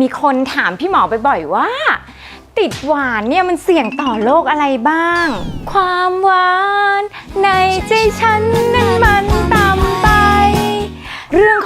มีคนถามพี่หมอบ่อยๆว่า ติดหวานเนี่ยมันเสี่ยงต่อโรคอะไรบ้าง ความหวานในใจฉันนั้น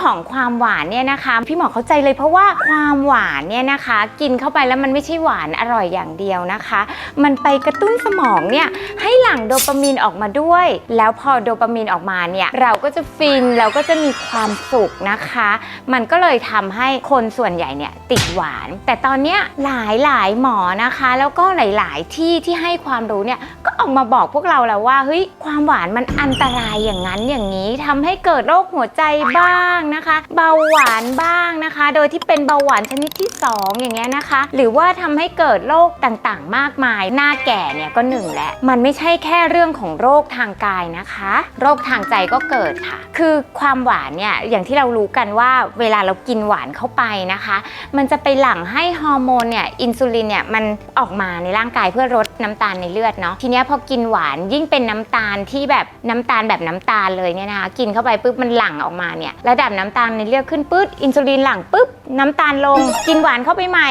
ของความหวานเนี่ยนะคะ พี่หมอเข้าใจเลยเพราะว่าความหวานเนี่ยนะคะ กินเข้าไปแล้วมันไม่ใช่หวานอร่อยอย่างเดียวนะคะ มันไปกระตุ้นสมองเนี่ยให้หลั่งโดปามีนออกมาด้วย แล้วพอโดปามีนออกมาเนี่ยเราก็จะฟินเราก็จะมีความสุขนะคะ มันก็เลยทำให้คนส่วนใหญ่เนี่ยติดหวาน แต่ตอนเนี้ยหลายหลายหมอนะคะ แล้วก็หลาย ๆ ที่ที่ให้ความรู้เนี่ยก็ออกมาบอกพวกเราแล้วว่าเฮ้ยความหวานมันอันตรายอย่างนั้นอย่างนี้ทำให้เกิดโรคหัวใจบ้างนะคะ เบาหวานบ้างนะคะ โดยที่เป็นเบาหวานชนิดที่ 2 อย่างเงี้ยนะคะ หรือว่าทำให้เกิดโรคต่างๆ มากมาย หน้าแก่เนี่ยก็หนึ่งแหละ มันไม่ใช่แค่เรื่องของโรคทางกายนะคะ โรคทางใจก็เกิดค่ะ คือความหวานเนี่ยอย่างที่เรารู้กันว่าเวลาเรากินหวานเข้าไปนะคะ มันจะไปหลั่งให้ฮอร์โมนเนี่ยอินซูลินเนี่ยมันออกมาในร่างกายเพื่อลดน้ำตาลในเลือดเนาะทีเนี้ยพอกินหวานยิ่งเป็นน้ำตาลที่แบบน้ำตาลแบบน้ำตาลเลยเนี่ยนะคะกินเข้าไปปุ๊บมันหลั่งออกมาเนี่ยระดับน้ำตาลในเลือดขึ้นปุ๊บอินซูลินหลังปุ๊บน้ำตาลลง กินหวานเข้าไปใหม่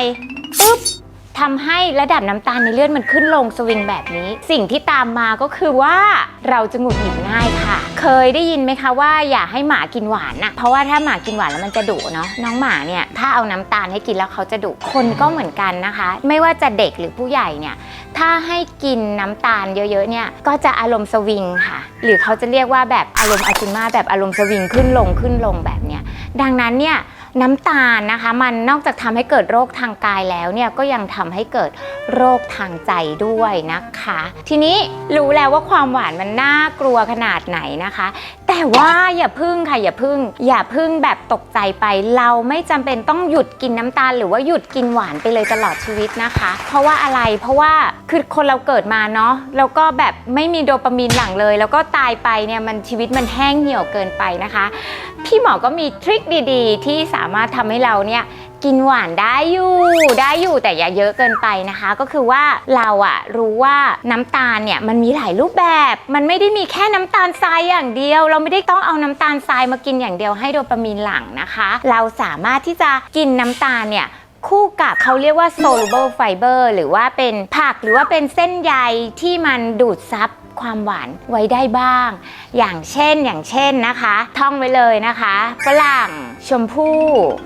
ปุ๊บ ทำให้ระดับน้ำตาลในเลือดมันขึ้นลงสวิงแบบนี้ สิ่งที่ตามมาก็คือว่าเราจะหงุดหงิดง่ายค่ะ เคยได้ยินไหมคะว่าอย่าให้หมากินหวานนะเพราะว่าถ้าหมากินหวานแล้วมันจะดุเนาะน้องหมาเนี่ยถ้าเอาน้ำตาลให้กินแล้วเขาจะดุคนก็เหมือนกันนะคะ ไม่ว่าจะเด็กหรือผู้ใหญ่เนี่ยถ้าให้กินน้ำตาลเยอะๆเนี่ยก็จะอารมณ์สวิงค่ะ หรือเขาจะเรียกว่าแบบอารมณ์อาจุมาแบบอารมณ์สวิงขึ้นลงขึ้นลงแบบเนี้ยดังนั้นเนี่ย น้ำตาลนะคะ มันนอกจากทำให้เกิดโรคทางกายแล้วเนี่ยก็ยังทำให้เกิดโรคทางใจด้วยนะคะ ทีนี้รู้แล้วว่าความหวานมันน่ากลัวขนาดไหนนะคะ แต่ว่าอย่าพึ่งค่ะอย่าพึ่ง อย่าพึ่งแบบตกใจไป เราไม่จำเป็นต้องหยุดกินน้ำตาล หรือว่าหยุดกินหวานไปเลยตลอดชีวิตนะคะ เพราะว่าอะไรเพราะว่าคือคนเราเกิดมาเนาะแล้วก็แบบไม่มีโดปามีนหลั่งเลย แล้วก็ตายไปเนี่ยมันชีวิตมันแห้งเหี่ยวเกินไปนะคะ พี่หมอก็มีทริคดี ๆ ที่สาามารถทำให้เราเนี่ยกินหวานได้อยู่ได้อยู่แต่อย่าเยอะเกินไปนะคะ ก็คือว่าเราอะรู้ว่าน้ำตาลเนี่ยมันมีหลายรูปแบบ มันไม่ได้มีแค่น้ำตาลทรายอย่างเดียว เราไม่ได้ต้องเอาน้ำตาลทรายมากินอย่างเดียวให้โดปามีนหลั่งนะคะ เราสามารถที่จะกินน้ำตาลเนี่ย คู่กับเขาเรียกว่า soluble fiber หรือว่าเป็นผักหรือว่าเป็นเส้นใยที่มันดูดซับความหวานไว้ได้บ้าง อย่างเช่นอย่างเช่นนะคะ ท่องไว้เลยนะคะฝรั่งชมพู่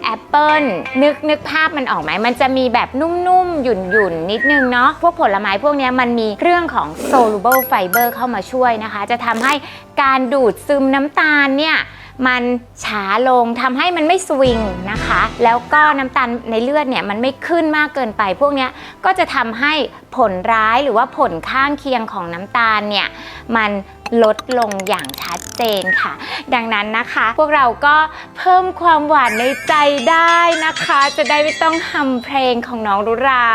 แอปเปิลนึกนึกภาพมันออกไหมมันจะมีแบบนุ่มๆ หยุ่นๆ นิดนึงเนาะพวกผลไม้พวกนี้มันมีเรื่องของ soluble fiber เข้ามาช่วยนะคะ จะทำให้การดูดซึมน้ำตาลเนี่ย มันช้าลงทำให้มันไม่สวิงนะคะ แล้วก็น้ำตาลในเลือดเนี่ยมันไม่ขึ้นมากเกินไป พวกนี้ก็จะทำให้ผลร้ายหรือว่าผลข้างเคียงของน้ำตาลเนี่ยมันลดลงอย่างชัดเจนค่ะ ดังนั้นนะคะ พวกเราก็เพิ่มความหวานในใจได้นะคะ จะได้ไม่ต้องฮัมเพลงของน้องรุรา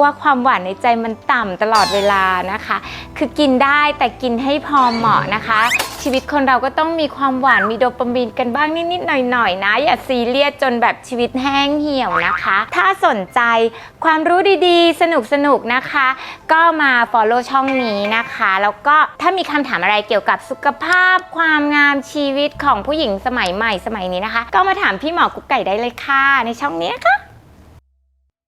ว่าความหวานในใจมันต่ำตลอดเวลานะคะ คือกินได้แต่กินให้พอเหมาะนะคะ ชีวิตคนเราก็ต้องมีความหวานมีโดปามีนกันบ้างนิดๆหน่อยๆนะ อย่าซีเรียสจนแบบชีวิตแห้งเหี่ยวนะคะ ถ้าสนใจความรู้ดีๆ สนุกๆนะคะ ก็มา follow ช่องนี้นะคะ แล้วก็ถ้ามีคำถามอะไรเกี่ยวกับสุขภาพ ความงามชีวิตของผู้หญิงสมัยใหม่สมัยนี้นะคะ ก็มาถามพี่หมอกุ๊กไก่ได้เลยค่ะ ในช่องนี้นะคะ